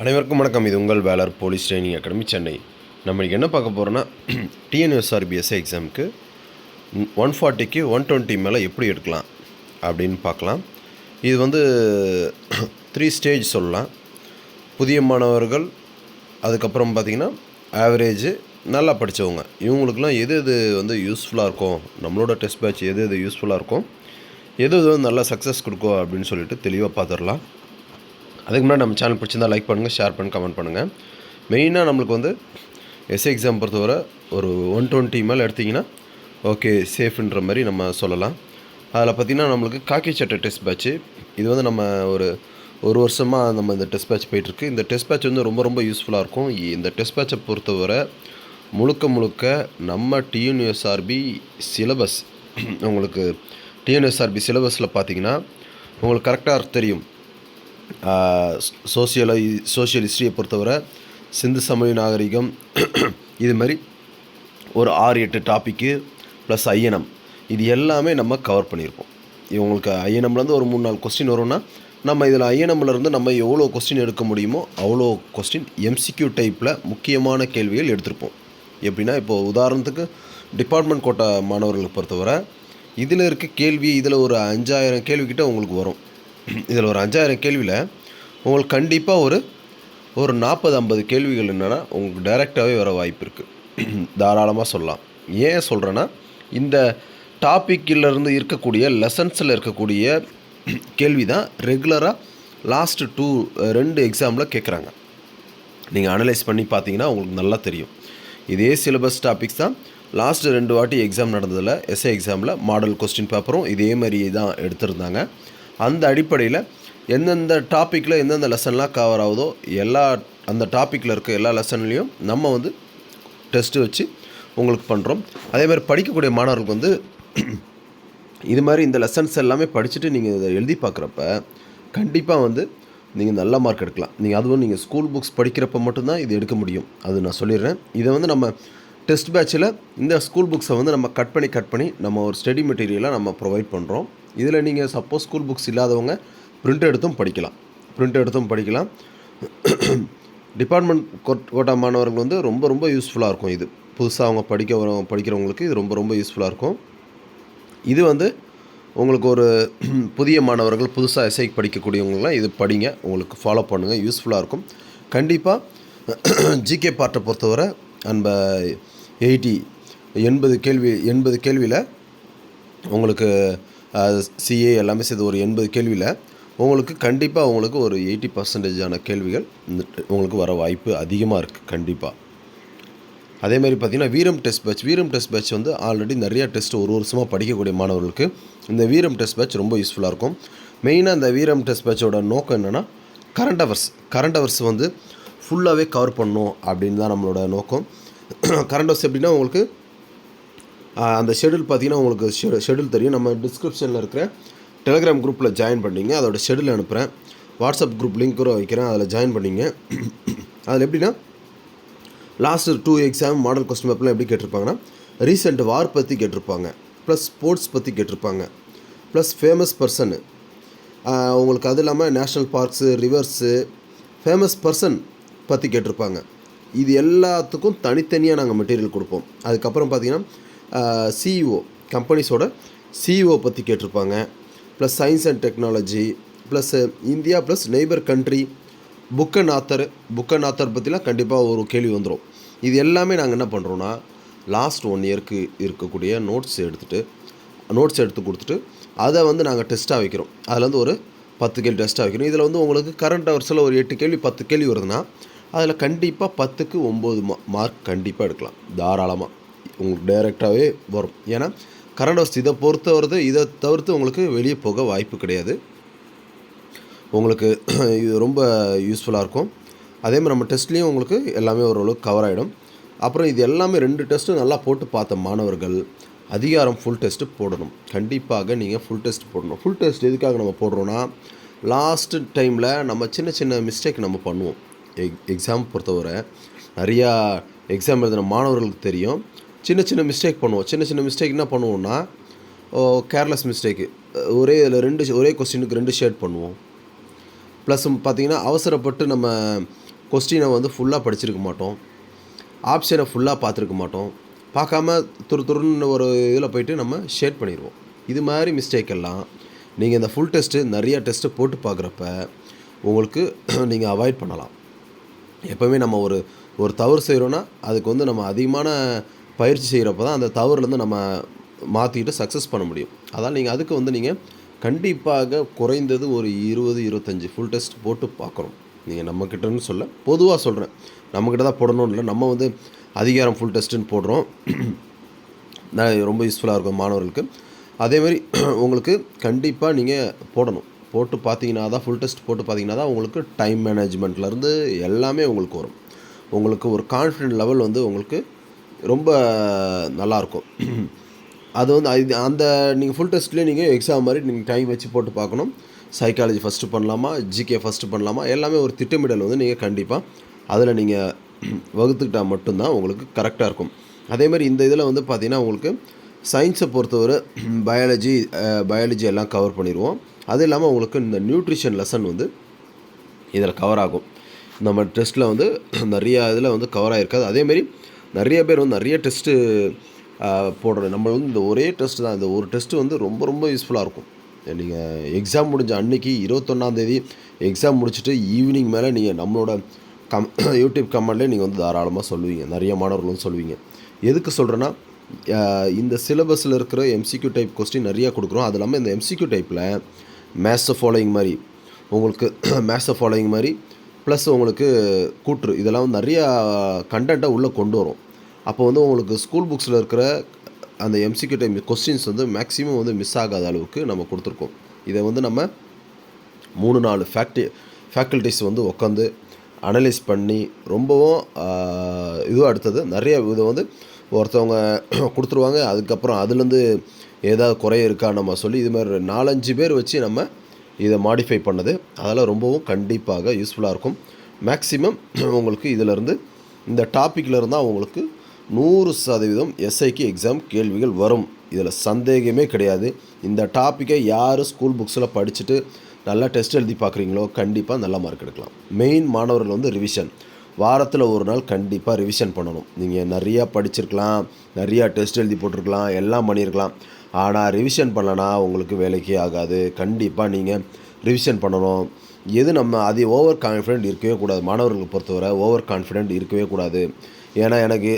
அனைவருக்கும் வணக்கம். இது உங்கள் Velar police training academy Chennai. நம்ம என்ன பார்க்க போகிறோன்னா டிஎன்எஸ்ஆர்பிஎஸ்ஐ எக்ஸாமுக்கு ஒன் ஃபார்ட்டிக்கு ஒன் டுவெண்ட்டி மேலே எப்படி எடுக்கலாம் அப்படின்னு பார்க்கலாம். இது வந்து த்ரீ ஸ்டேஜ் சொல்லலாம். புதிய மாணவர்கள் அதுக்கப்புறம் பார்த்திங்கன்னா ஆவரேஜு நல்லா படித்தவங்க இவங்களுக்குலாம் எது எது வந்து யூஸ்ஃபுல்லாக இருக்கும்? நம்மளோட டெஸ்ட் பேட்ச் எது எது யூஸ்ஃபுல்லாக இருக்கும்? எது எது வந்து நல்லா சக்ஸஸ் கொடுக்கும் அப்படின்னு சொல்லிட்டு தெளிவாக பார்த்துடலாம். அதுக்கு முன்னாடி நம்ம சேனல் பிடிச்சிருந்தா லைக் பண்ணுங்கள் ஷேர் பண்ணி கமெண்ட் பண்ணுங்கள் மெயினாக நம்மளுக்கு வந்து எஸ்ஏ எக்ஸாம் பொறுத்தவரை ஒரு ஒன் டுவெண்ட்டி மேலே எடுத்திங்கன்னா ஓகே சேஃப்ன்ற மாதிரி நம்ம சொல்லலாம். அதில் பார்த்திங்கன்னா நம்மளுக்கு காக்கி சட்டை டெஸ்ட் பேட்ச்சு இது வந்து நம்ம ஒரு ஒரு வருஷமாக நம்ம இந்த டெஸ்ட் பேட்ச் போயிட்டுருக்கு. இந்த டெஸ்ட் பேட்ச் வந்து ரொம்ப ரொம்ப யூஸ்ஃபுல்லாக இருக்கும். இந்த டெஸ்ட் பேட்சை பொறுத்தவரை முழுக்க முழுக்க நம்ம டிஎன்யூஎஸ்ஆர்பி சிலபஸ் உங்களுக்கு டிஎன்எஸ்ஆர்பி சிலபஸில் பார்த்தீங்கன்னா உங்களுக்கு கரெக்டாக தெரியும். சோசியலை சோஷியல் ஹிஸ்ட்ரியை பொறுத்தவரை சிந்து சமய நாகரிகம் இது மாதிரி ஒரு ஆறு எட்டு டாப்பிக்கு ப்ளஸ் ஐஎன்எம் இது எல்லாமே நம்ம கவர் பண்ணியிருப்போம். இவங்களுக்கு ஐஎன்எம்லேருந்து ஒரு மூணு நாலு கொஸ்டின் வரும்னா நம்ம இதில் ஐஎன்எம்லேருந்து நம்ம எவ்வளோ கொஸ்டின் எடுக்க முடியுமோ அவ்வளோ கொஸ்டின் எம்சிக்யூ டைப்பில் முக்கியமான கேள்விகள் எடுத்திருப்போம். எப்படின்னா இப்போது உதாரணத்துக்கு டிபார்ட்மெண்ட் கோட்டா மாணவர்களை பொறுத்தவரை இதில் இருக்க கேள்வி இதில் ஒரு அஞ்சாயிரம் கேள்விக்கிட்ட உங்களுக்கு வரும். இதில் ஒரு அஞ்சாயிரம் கேள்வியில் உங்களுக்கு கண்டிப்பாக ஒரு ஒரு நாற்பது ஐம்பது கேள்விகள் என்னென்னா உங்களுக்கு டைரெக்டாகவே வர வாய்ப்பு இருக்குது தாராளமாக சொல்லலாம். ஏன் சொல்கிறேன்னா இந்த டாப்பிக்கிலேருந்து இருக்கக்கூடிய லெசன்ஸில் இருக்கக்கூடிய கேள்வி தான் ரெகுலராக லாஸ்ட்டு டூ ரெண்டு எக்ஸாமில் கேட்குறாங்க நீங்கள் அனலைஸ் பண்ணி பார்த்தீங்கன்னா உங்களுக்கு நல்லா தெரியும். இதே சிலபஸ் டாபிக்ஸ் தான் லாஸ்ட்டு ரெண்டு வாட்டி எக்ஸாம் நடந்ததில் எஸ்ஏ எக்ஸாமில் மாடல் கொஸ்டின் பேப்பரும் இதே மாதிரி தான் எடுத்திருந்தாங்க. அந்த அடிப்படையில் எந்தெந்த டாப்பிக்கில் எந்தெந்த லெசன்லாம் கவர் ஆகுதோ எல்லா அந்த டாப்பிக்கில் இருக்க எல்லா லெசன்லேயும் நம்ம வந்து டெஸ்ட்டு வச்சு உங்களுக்கு பண்ணுறோம் அதே மாதிரி படிக்கக்கூடிய மாணவர்களுக்கு வந்து இது மாதிரி இந்த லெசன்ஸ் எல்லாமே படிச்சுட்டு நீங்கள் இதை எழுதி பார்க்குறப்ப கண்டிப்பாக வந்து நீங்கள் நல்ல மார்க் எடுக்கலாம். நீங்கள் அதுவும் நீங்கள் ஸ்கூல் புக்ஸ் படிக்கிறப்ப மட்டும்தான் இது எடுக்க முடியும். அது நான் சொல்லிடுறேன். இதை வந்து நம்ம டெஸ்ட் பேட்சில் இந்த ஸ்கூல் புக்ஸை வந்து நம்ம கட் பண்ணி கட் பண்ணி நம்ம ஒரு ஸ்டடி மெட்டீரியலாக நம்ம ப்ரொவைட் பண்ணுறோம் இதில் நீங்கள் சப்போஸ் ஸ்கூல் புக்ஸ் இல்லாதவங்க பிரிண்ட் எடுத்தும் படிக்கலாம். பிரிண்ட் எடுத்தும் படிக்கலாம். டிபார்ட்மெண்ட் கோட்டா மாணவர்கள் வந்து ரொம்ப ரொம்ப யூஸ்ஃபுல்லாக இருக்கும் இது. புதுசாக அவங்க படிக்க வர படிக்கிறவங்களுக்கு இது ரொம்ப ரொம்ப யூஸ்ஃபுல்லாக இருக்கும். இது வந்து உங்களுக்கு ஒரு புதிய மாணவர்கள் புதுசாக எஸ்ஐ படிக்கக்கூடியவங்களாம் இது படிங்க. உங்களுக்கு ஃபாலோ பண்ணுங்கள் யூஸ்ஃபுல்லாக இருக்கும். கண்டிப்பாக ஜிகே பார்ட்டை பொறுத்தவரை அன்ப எயிட்டி எண்பது கேள்வி எண்பது கேள்வியில் உங்களுக்கு சிஏ எல்லாமே சேர்த்து ஒரு எண்பது கேள்வியில் உங்களுக்கு கண்டிப்பாக உங்களுக்கு ஒரு எயிட்டி பர்சன்டேஜான கேள்விகள் இந்த உங்களுக்கு வர வாய்ப்பு அதிகமாக இருக்குது கண்டிப்பாக அதே மாதிரி பார்த்திங்கன்னா Veeram test batch Veeram test batch வந்து ஆல்ரெடி நிறையா டெஸ்ட் ஒரு வருஷமாக படிக்கக்கூடிய மாணவர்களுக்கு இந்த வீரம் டெஸ்ட் பேட்ச் ரொம்ப யூஸ்ஃபுல்லாக இருக்கும். மெயினாக இந்த வீரம் டெஸ்ட் பேட்சோட நோக்கம் என்னென்னா கரண்ட் அவர்ஸ் கரண்ட் அவர்ஸ் வந்து ஃபுல்லாகவே கவர் பண்ணணும் அப்படின்னு தான் நம்மளோட நோக்கம். கரண்ட் அவர்ஸ் எப்படின்னா உங்களுக்கு அந்த ஷெடியூல் பார்த்தீங்கன்னா உங்களுக்கு ஷெடியூல் தெரியும். நம்ம டிஸ்கிரிப்ஷனில் இருக்கிற டெலிகிராம் குரூப்பில் ஜாயின் பண்ணிங்க. அதோட ஷெடியூல் அனுப்புகிறேன் வாட்ஸ்அப் குரூப் லிங்க் கூட வைக்கிறேன். அதில் ஜாயின் பண்ணிங்க. அதில் எப்படின்னா last two exam model question பேப்பர்லாம் எப்படி கேட்டிருப்பாங்கன்னா ரீசெண்ட் வார் பற்றி கேட்டிருப்பாங்க. ப்ளஸ் ஸ்போர்ட்ஸ் பற்றி கேட்டிருப்பாங்க. ப்ளஸ் ஃபேமஸ் பர்சனு உங்களுக்கு அது இல்லாமல் national parks rivers famous person பற்றி கேட்டிருப்பாங்க. இது எல்லாத்துக்கும் தனித்தனியாக நாங்கள் மெட்டீரியல் கொடுப்போம். அதுக்கப்புறம் பார்த்தீங்கன்னா சிஇஓ கம்பெனிஸோட சிஇஓ பற்றி கேட்டிருப்பாங்க. Plus science and technology plus India plus neighbour country book and author book and author பற்றிலாம் கண்டிப்பாக ஒரு கேள்வி வந்துடும் இது எல்லாமே நாங்கள் என்ன பண்ணுறோன்னா லாஸ்ட் ஒன் இயர்க்கு இருக்கக்கூடிய நோட்ஸ் எடுத்துகிட்டு நோட்ஸ் எடுத்து கொடுத்துட்டு அதை வந்து நாங்கள் டெஸ்ட்டாக வைக்கிறோம். அதில் வந்து ஒரு பத்து கேள்வி டெஸ்ட்டாக வைக்கிறோம். இதில் வந்து உங்களுக்கு கரண்ட் ஹவர்ஸில் ஒரு எட்டு கேள்வி பத்து கேள்வி வருதுன்னா அதில் கண்டிப்பாக பத்துக்கு ஒம்பது மா மார்க் கண்டிப்பாக எடுக்கலாம். தாராளமாக உங்களுக்கு டைரெக்டாகவே வரும். ஏன்னா கரண்ட் ஹவுஸ் இதை பொறுத்த வருது இதை தவிர்த்து உங்களுக்கு வெளியே போக வாய்ப்பு கிடையாது. உங்களுக்கு இது ரொம்ப யூஸ்ஃபுல்லாக இருக்கும். அதே மாதிரி நம்ம டெஸ்ட்லேயும் உங்களுக்கு எல்லாமே ஓரளவுக்கு கவர் ஆகிடும் அப்புறம் இது எல்லாமே ரெண்டு டெஸ்ட்டும் நல்லா போட்டு பார்த்த மாணவர்கள் அதிகாரம் ஃபுல் டெஸ்ட்டு போடணும். கண்டிப்பாக நீங்கள் ஃபுல் டெஸ்ட் போடணும். ஃபுல் டெஸ்ட் எதுக்காக நம்ம போடுறோன்னா லாஸ்ட்டு டைமில் நம்ம சின்ன சின்ன மிஸ்டேக் நம்ம பண்ணுவோம். E-, எக் எக்ஸாம் பொறுத்தவரை நிறையா எக்ஸாம் எழுதின மாணவர்களுக்கு தெரியும். சின்ன சின்ன மிஸ்டேக் பண்ணுவோம். சின்ன சின்ன மிஸ்டேக் என்ன பண்ணுவோம்னா கேர்லெஸ் மிஸ்டேக்கு ஒரே இதில் ரெண்டு ஒரே கொஸ்டினுக்கு ரெண்டு ஷேட் பண்ணுவோம். ப்ளஸ் பார்த்தீங்கன்னா அவசரப்பட்டு நம்ம கொஸ்டினை வந்து ஃபுல்லாக படிச்சிருக்க மாட்டோம். ஆப்ஷனை ஃபுல்லாக பார்த்துருக்க மாட்டோம். பார்க்காம துரு துருன்னு ஒரு இதில் போயிட்டு நம்ம ஷேட் பண்ணிடுவோம். இது மாதிரி மிஸ்டேக் எல்லாம் நீங்கள் இந்த ஃபுல் டெஸ்ட்டு நிறையா டெஸ்ட்டு போட்டு பார்க்குறப்ப உங்களுக்கு நீங்கள் அவாய்ட் பண்ணலாம். எப்போவுமே நம்ம ஒரு ஒரு தவறு செய்கிறோன்னா அதுக்கு வந்து நம்ம அதிகமான பயிற்சி செய்கிறப்ப தான் அந்த தவறுலேருந்து நம்ம மாற்றிக்கிட்டு சக்ஸஸ் பண்ண முடியும். அதான் நீங்கள் அதுக்கு வந்து நீங்கள் கண்டிப்பாக குறைந்தது ஒரு இருபது இருபத்தஞ்சி ஃபுல் டெஸ்ட் போட்டு பார்க்கணும். நீங்கள் நம்மக்கிட்டன்னு சொல்ல பொதுவாக சொல்கிறேன் நம்மக்கிட்ட தான் போடணும்னு இல்லை. நம்ம வந்து அதிகாரம் ஃபுல் டெஸ்ட்டுன்னு போடுறோம். ரொம்ப யூஸ்ஃபுல்லாக இருக்கும் மாணவர்களுக்கு. அதேமாதிரி உங்களுக்கு கண்டிப்பாக நீங்கள் போடணும். போட்டு பார்த்தீங்கன்னா தான் ஃபுல் டெஸ்ட் போட்டு பார்த்தீங்கன்னா தான் உங்களுக்கு டைம் மேனேஜ்மெண்ட்லேருந்து எல்லாமே உங்களுக்கு வரும். உங்களுக்கு ஒரு கான்ஃபிடென்ட் லெவல் வந்து உங்களுக்கு ரொம்ப நல்லாயிருக்கும் அது வந்து அது அந்த நீங்கள் ஃபுல் டெஸ்ட்லேயே நீங்கள் எக்ஸாம் மாதிரி நீங்கள் டைம் வச்சு போட்டு பார்க்கணும். சைக்காலஜி ஃபஸ்ட்டு பண்ணலாமா? ஜிகே ஃபஸ்ட்டு பண்ணலாமா? எல்லாமே ஒரு திட்டமிடல் வந்து நீங்கள் கண்டிப்பாக அதில் நீங்கள் வகுத்துக்கிட்டால் மட்டும்தான் உங்களுக்கு கரெக்டாக இருக்கும். அதேமாதிரி இந்த இதில் வந்து பார்த்திங்கன்னா உங்களுக்கு சயின்ஸை பொறுத்தவரை பயாலஜி பயாலஜி எல்லாம் கவர் பண்ணிடுவோம். அது இல்லாமல் உங்களுக்கு இந்த நியூட்ரிஷன் லெசன் வந்து இதில் கவர் ஆகும். நம்ம டெஸ்ட்டில் வந்து நிறையா இதில் வந்து கவர் ஆகிருக்காது அதேமாரி நிறைய பேர் வந்து நிறைய டெஸ்ட்டு போடுற நம்ம வந்து இந்த ஒரே டெஸ்ட் தான். இந்த ஒரு டெஸ்ட்டு வந்து ரொம்ப ரொம்ப யூஸ்ஃபுல்லாக இருக்கும். நீங்கள் எக்ஸாம் முடிஞ்ச அன்னைக்கு இருபத்தொன்னாந்தேதி எக்ஸாம் முடிச்சுட்டு ஈவினிங் மேலே நீங்கள் நம்மளோட கம் யூடியூப் கமெண்ட்லேயே நீங்கள் வந்து தாராளமாக சொல்லுவீங்க. நிறைய மாணவர்களும் சொல்லுவீங்க. எதுக்கு சொல்கிறேன்னா இந்த சிலபஸில் இருக்கிற எம்சிக்யூ டைப் கொஸ்டின் நிறையா கொடுக்குறோம். அது இல்லாமல் இந்த எம்சிக்யூ டைப்பில் மேத்ஸை ஃபாலோயிங் மாதிரி உங்களுக்கு மேத்ஸை ஃபாலோயிங் மாதிரி ப்ளஸ் உங்களுக்கு கூற்று. இதெல்லாம் வந்து நிறையா கண்டென்ட்டை உள்ளே கொண்டு வரும். அப்போ வந்து உங்களுக்கு ஸ்கூல் புக்ஸில் இருக்கிற அந்த எம்சிக்யூ டைம் கொஸ்டின்ஸ் வந்து மேக்ஸிமம் வந்து மிஸ் ஆகாத அளவுக்கு நம்ம கொடுத்துருக்கோம். இதை வந்து நம்ம மூணு நாலு ஃபேக்டி ஃபேக்கல்ட்டிஸ் வந்து உட்காந்து அனலைஸ் பண்ணி ரொம்பவும் இதுவாக அடுத்தது நிறைய இதை வந்து ஒருத்தவங்க கொடுத்துருவாங்க. அதுக்கப்புறம் அதுலேருந்து ஏதாவது குறை இருக்கா நம்ம சொல்லி இது மாதிரி நாலஞ்சு பேர் வச்சு நம்ம இதை மாடிஃபை பண்ணது. அதெல்லாம் ரொம்பவும் கண்டிப்பாக யூஸ்ஃபுல்லாக இருக்கும். மேக்ஸிமம் உங்களுக்கு இதிலேருந்து இந்த டாப்பிக்கில் இருந்தால் உங்களுக்கு நூறு சதவீதம் எஸ்ஐக்கு எக்ஸாம் கேள்விகள் வரும். இதில் சந்தேகமே கிடையாது. இந்த டாப்பிக்கை யார் ஸ்கூல் புக்ஸில் படிச்சுட்டு நல்லா டெஸ்ட் எழுதி பார்க்குறீங்களோ கண்டிப்பாக நல்ல மார்க் எடுக்கலாம். மெயின் மாணவர்கள் வந்து ரிவிஷன் வாரத்தில் ஒரு நாள் கண்டிப்பாக ரிவிஷன் பண்ணணும். நீங்கள் நிறையா படிச்சிருக்கலாம் நிறையா டெஸ்ட் எழுதி போட்டிருக்கலாம் எல்லாம் பண்ணியிருக்கலாம் ஆனால் ரிவிஷன் பண்ணலனா உங்களுக்கு வேலைக்கே ஆகாது. கண்டிப்பாக நீங்கள் ரிவிஷன் பண்ணணும். எது நம்ம அது ஓவர் கான்ஃபிடென்ட் இருக்கவே கூடாது. மாணவர்களை பொறுத்தவரை ஓவர் கான்ஃபிடென்ட் இருக்கவே கூடாது. ஏன்னா எனக்கு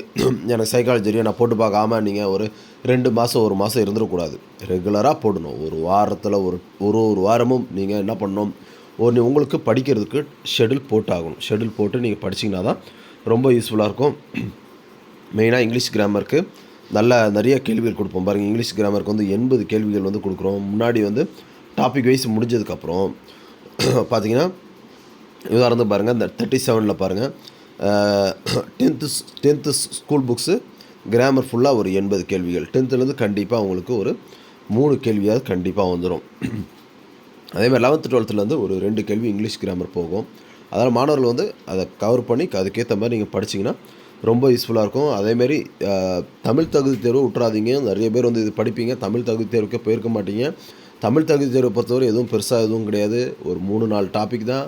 எனக்கு சைக்காலஜி நான் போட்டு பார்க்காம நீங்கள் ஒரு ரெண்டு மாதம் ஒரு மாதம் இருந்துடக்கூடாது. ரெகுலராக போடணும். ஒரு வாரத்தில் ஒரு ஒரு ஒரு வாரமும் நீங்கள் என்ன பண்ணணும்? ஒரு உங்களுக்கு படிக்கிறதுக்கு ஷெடியூல் போட்டாகணும். ஷெடியூல் போட்டு நீங்கள் படிச்சிங்கன்னா தான் ரொம்ப யூஸ்ஃபுல்லாக இருக்கும். மெயினாக இங்கிலீஷ் கிராமருக்கு நல்ல நிறைய கேள்விகள் கொடுப்போம். பாருங்கள் இங்கிலீஷ் கிராமருக்கு வந்து எண்பது கேள்விகள் வந்து கொடுக்குறோம். முன்னாடி வந்து டாபிக் வைஸ் முடிஞ்சதுக்கப்புறம் பார்த்தீங்கன்னா உதாரணம் பாருங்கள் இந்த தேர்ட்டி செவனில் பாருங்கள் tenth tenth school books grammar ஃபுல்லாக ஒரு எண்பது கேள்விகள். டென்த்துலேருந்து கண்டிப்பாக உங்களுக்கு ஒரு மூணு கேள்வியாவது கண்டிப்பாக வந்துடும் அதேமாதிரி லெவன்த்து வந்து ஒரு ரெண்டு கேள்வி இங்கிலீஷ் கிராமர் போகும். அதனால் மாணவர்கள் வந்து அதை கவர் பண்ணி அதுக்கேற்ற மாதிரி நீங்கள் படிச்சிங்கன்னா ரொம்ப யூஸ்ஃபுல்லாக இருக்கும். அதேமாரி தமிழ் தகுதி தேர்வு விட்றாதீங்க நிறைய பேர் வந்து இது படிப்பீங்க. தமிழ் தகுதி தேர்வுக்கே போயிருக்க மாட்டீங்க. தமிழ் தகுதி தேர்வை பொறுத்தவரை எதுவும் பெருசாக எதுவும் கிடையாது. ஒரு மூணு நாலு டாபிக் தான்.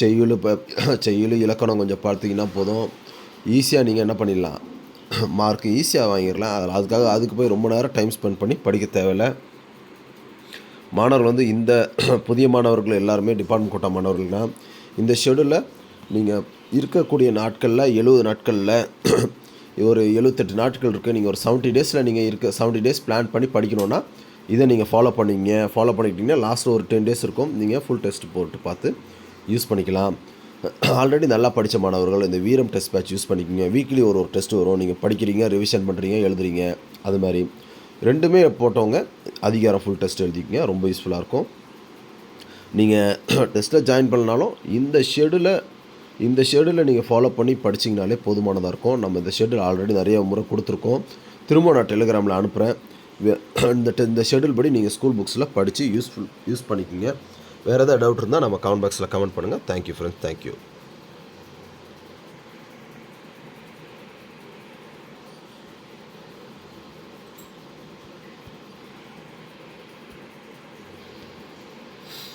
செய்யுள் இப்போ செய்யுள் இலக்கணம் கொஞ்சம் பார்த்தீங்கன்னா போதும். ஈஸியாக நீங்கள் என்ன பண்ணிடலாம்? மார்க் ஈஸியாக வாங்கிடலாம். அதில் அதுக்காக அதுக்கு போய் ரொம்ப நேரம் டைம் ஸ்பெண்ட் பண்ணி படிக்க தேவையில்லை. மாணவர்கள் வந்து இந்த புதிய மாணவர்கள் எல்லாருமே டிபார்ட்மெண்ட் கோட்டா மாணவர்கள்னால் இந்த ஷெடியூலில் நீங்கள் இருக்கக்கூடிய நாட்களில் எழுபது நாட்களில் ஒரு எழுபத்தெட்டு நாட்கள் இருக்குது நீங்கள் ஒரு செவன்ட்டி டேஸில் நீங்கள் இருக்க செவன்ட்டி டேஸ் பிளான் பண்ணி படிக்கணுன்னா இதை நீங்கள் ஃபாலோ பண்ணிங்க. ஃபாலோ பண்ணிக்கிட்டிங்கன்னா லாஸ்ட் ஒரு டென் டேஸ் இருக்கும். நீங்கள் ஃபுல் டெஸ்ட் போட்டு பார்த்து யூஸ் பண்ணிக்கலாம். ஆல்ரெடி நல்லா படித்த மாணவர்கள் இந்த வீரம் டெஸ்ட் பேட்ச் யூஸ் பண்ணிக்கோங்க. வீக்லி ஒரு ஒரு டெஸ்ட் வரும். நீங்கள் படிக்கிறீங்க ரிவிஷன் பண்ணுறீங்க எழுதுறீங்க. அது மாதிரி. ரெண்டுமே போட்டவங்க அதிகாரம் ஃபுல் டெஸ்ட் எழுதிக்கங்க ரொம்ப யூஸ்ஃபுல்லாக இருக்கும். நீங்கள் டெஸ்ட்டில் ஜாயின் பண்ணனாலும் இந்த ஷெடியூலை இந்த ஷெடியூலை நீங்கள் ஃபாலோ பண்ணி படிச்சிங்கனாலே போதுமானதாக இருக்கும். நம்ம இந்த ஷெடியூல் ஆல்ரெடி நிறைய முறை கொடுத்துருக்கோம். திரும்ப நான் டெலிகிராமில் அனுப்புகிறேன் இந்த இந்த ஷெடியூல் படி நீங்கள் ஸ்கூல் புக்ஸில் படித்து யூஸ்ஃபுல் யூஸ் பண்ணிக்கோங்க. வேறு எதாவது டவுட் இருந்தால் நம்ம கமெண்ட் பாக்ஸில் கமெண்ட் பண்ணுங்கள் தேங்க்யூ ஃப்ரெண்ட்ஸ் தேங்க்யூ